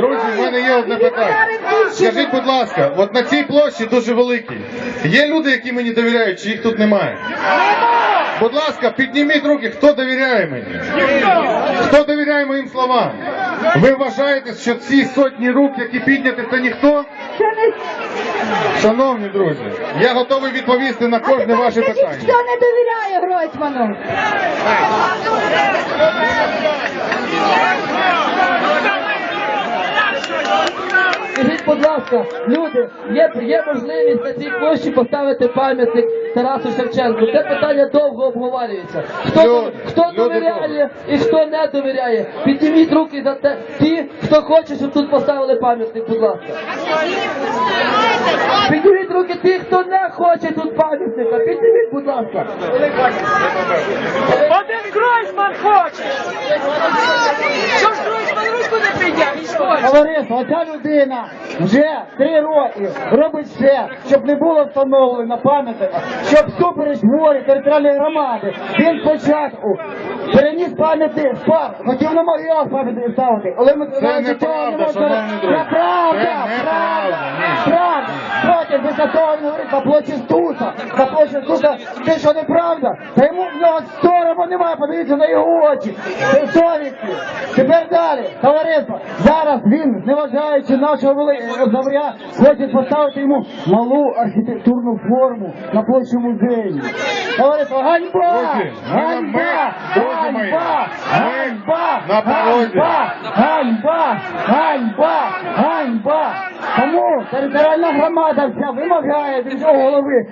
Друзі, в мене є одне питання. Скажіть, будь ласка, от на цій площі дуже великій. Є люди, які мені довіряють, чи їх тут немає? Будь ласка, підніміть руки, хто довіряє мені? Хто довіряє моїм словам? Ви вважаєте, що ці сотні рук, які підняті, це ніхто? Шановні друзі, я готовий відповісти на кожне ваше питання. хто не довіряє Гройсману? Скажіть, будь ласка, люди, є, є можливість на цій площі поставити пам'ятник Тарасу Шевченку. Це питання довго обговорюється. Хто, Люди, хто люди довіряє і хто не довіряє. Підніміть руки за те, ті, хто хоче, щоб тут поставили пам'ятник, будь ласка. Підніміть руки ті, хто не хоче тут пам'ятника. Підніміть, будь ласка. Один Гройсман хоче! Що ж Гройсман руку не підняв? Він ж хоче! Товариство, оця людина вже три роки робить все, щоб не було встановлено пам'ятника, щоб супереч волі територіальної громади він спочатку переніс пам'ятник спав, хотів на могилах пам'ятник ставити, але ми Це не правда. Потім після того він говорить Стуса, на площі Стуса, це що неправда, та йому в нього сорому немає, подивіться на його очі, це совісті. Тепер далі, товариство, зараз він, зневажаючи нашого великого завря, хоче поставити йому малу архітектурну форму на площі музею. Товариство, ганьба! Ганьба! Ганьба! Ганьба! Ганьба! Ганьба! Ганьба! Ганьба! Тому територіальна громада вся вимагає від цього голови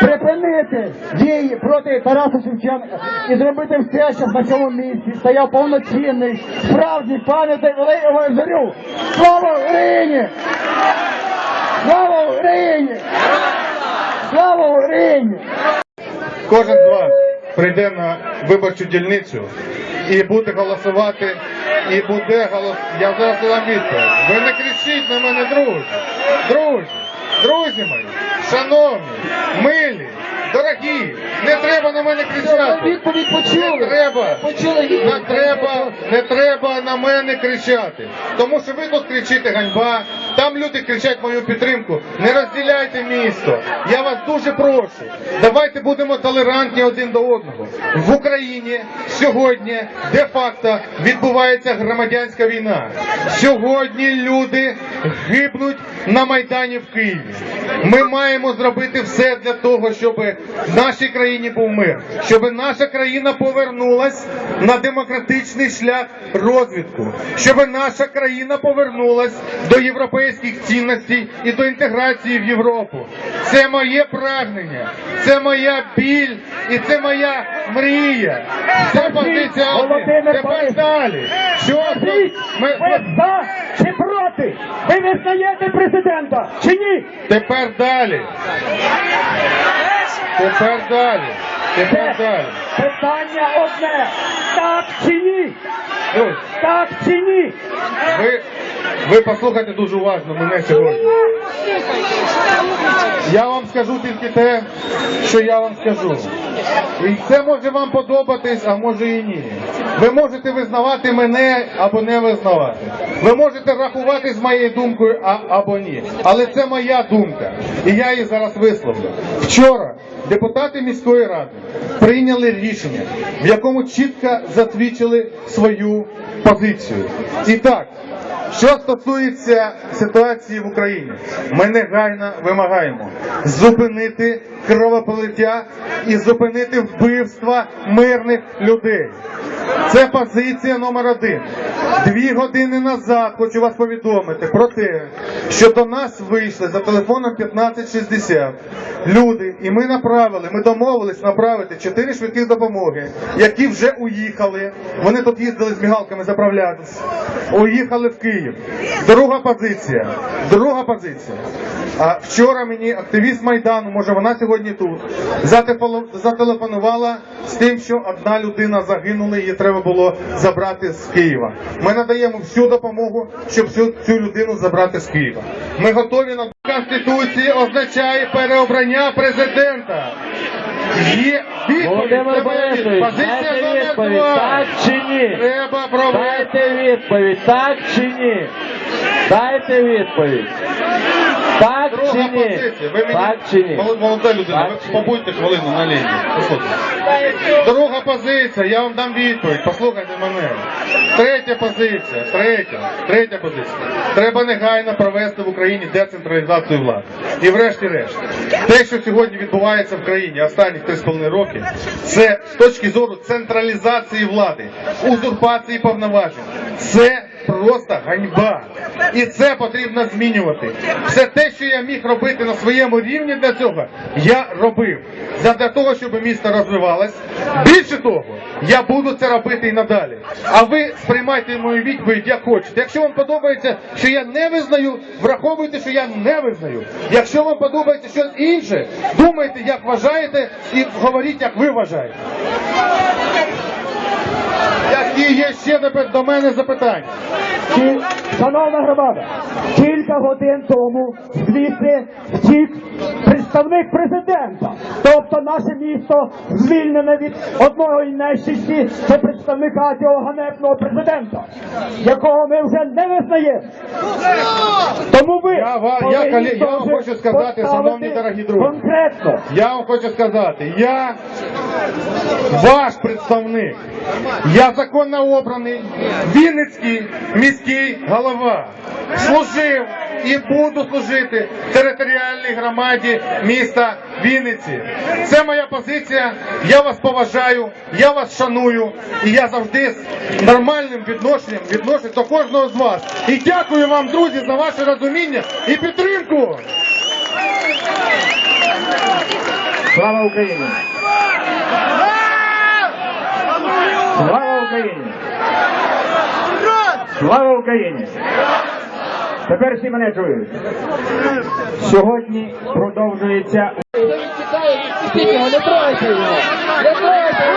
припинити дії проти Тараса Шевченка і зробити все, щоб на цьому місці стояв повноцінний, справжній пам'ятник великому зорю. Слава Україні! Слава Україні! Слава Україні! Кожен з вас прийде на виборчу дільницю і буде голосувати, і буде голос. Я зараз дам відповідь. Ви не кричіть на мене, друзі. Друзі, друзі мої, шановні, милі, дорогі, не треба на мене кричати. Відповідь почули. Не треба. Почули Не відповідь. треба, не треба на мене кричати. Тому що ви тут кричите ганьба, там люди кричать мою підтримку. Не розділяйте місто. Я вас дуже прошу. Давайте будемо толерантні один до одного. В Україні сьогодні де-факто відбувається громадянська війна. Сьогодні люди гибнуть на Майдані в Києві. Ми маємо зробити все для того, щоб в нашій країні був мир, щоб наша країна повернулась на демократичний шлях розвитку, щоб наша країна повернулась до європейських цінностей і до інтеграції в Європу. Це моє прагнення, це моя біль і це моя мрія. Це позиція один. Тепер далі. Що ми, Ви за чи проти? Ви визнаєте президента чи ні? Тепер далі. Тепер далі. Тепер далі. Питання одне. Так чи ні? Так чи ні? ви, ви послухайте дуже уважно мене сьогодні. Я вам скажу тільки те, що я вам скажу. І це може вам подобатись, а може і ні. Ви можете визнавати мене або не визнавати. Ви можете рахувати з моєю думкою а, або ні. Але це моя думка. І я її зараз висловлю. Вчора депутати міської ради прийняли рішення, в якому чітко засвідчили свою позицію. І так, що стосується ситуації в Україні, ми негайно вимагаємо зупинити кровополиття і зупинити вбивства мирних людей. Це позиція номер один. Дві години назад хочу вас повідомити про те, що до нас вийшли за телефоном 1560 люди, і ми направили, ми домовились направити чотири швидких допомоги, які вже уїхали. Вони тут їздили з мігалками заправлятися. Уїхали в Київ. Друга позиція. Друга позиція. А вчора мені активіст Майдану, може вона сьогодні тут, зателефону- зателефонувала з тим, що одна людина загинула, її треба було забрати з Києва. Ми надаємо всю допомогу, щоб цю, цю людину забрати з Києва. Ми готові на Конституції означає переобрання президента. Є відповідь. Володимир Борисович. Позиція дайте номер відповідь, два. так чи ні? Треба провести. Дайте відповідь, так чи ні? Дайте відповідь. Так чи ні? позиція. Ви мені, Так чи ні? Мол- молода людина, Так ви ні? побудьте хвилину на лінії. Послухайте. Друга позиція, я вам дам відповідь, послухайте мене. Третя позиція, третя, третя позиція. Треба негайно провести в Україні децентралізацію влади. І врешті-решт, те, що сьогодні відбувається в країні останні 3,5 роки, це з точки зору централізації влади, узурпації повноважень. Це просто ганьба. І це потрібно змінювати. Все те, що я міг робити на своєму рівні для цього, я робив. Для того, щоб місто розвивалось. Більше того, я буду це робити і надалі. А ви сприймайте мою відповідь як хочете. Якщо вам подобається, що я не визнаю, враховуйте, що я не визнаю. Якщо вам подобається щось інше, думайте, як вважаєте, і говоріть, як ви вважаєте. Які є ще до мене запитання? Шановна громада, кілька годин тому звідси втік представник президента. Тобто наше місто звільнене від одного і нещисті це представника цього ганебного президента, якого ми вже не визнаємо. Тому ви Я ва- я, повинні я вам хочу сказати, шановні дорогі друзі. конкретно. Я вам хочу сказати, я ваш представник. Я законно обраний Вінницький міський голова. Служив і буду служити територіальній громаді міста Вінниці. Це моя позиція. Я вас поважаю, я вас шаную, і я завжди з нормальним відношенням відношусь до кожного з вас. І дякую вам, друзі, за ваше розуміння і підтримку. Слава Україні! Слава Україні! Слава Україні! Тепер всі мене чують. Сьогодні продовжується не тройте його. Не тройте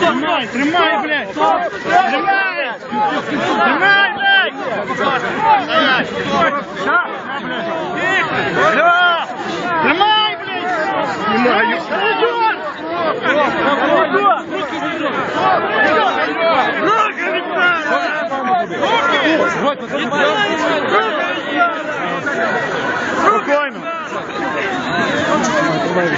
Тримай, тримай, блядь! Тримай! Тримай, блядь! Тримай, блядь! Тримаю! Руки від мене! Спокійно! знаю.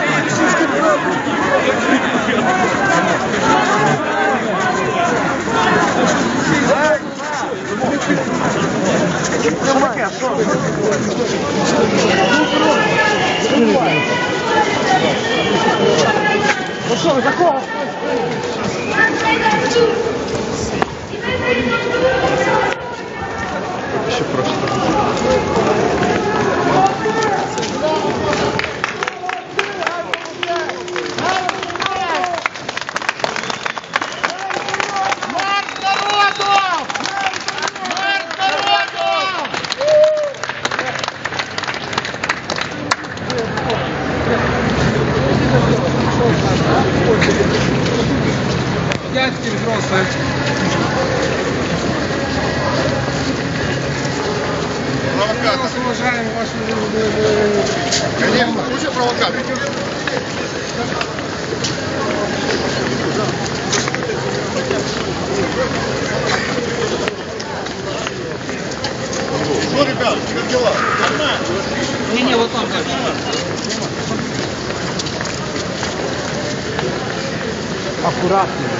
Ну що, ви за кого? Ще просто. переживал ставить. Провокатор. Мы вас уважаем, вашу... Конечно, лучше провокатор. Ну, ребят, как дела? Нормально? Не-не, вот там. Аккуратно.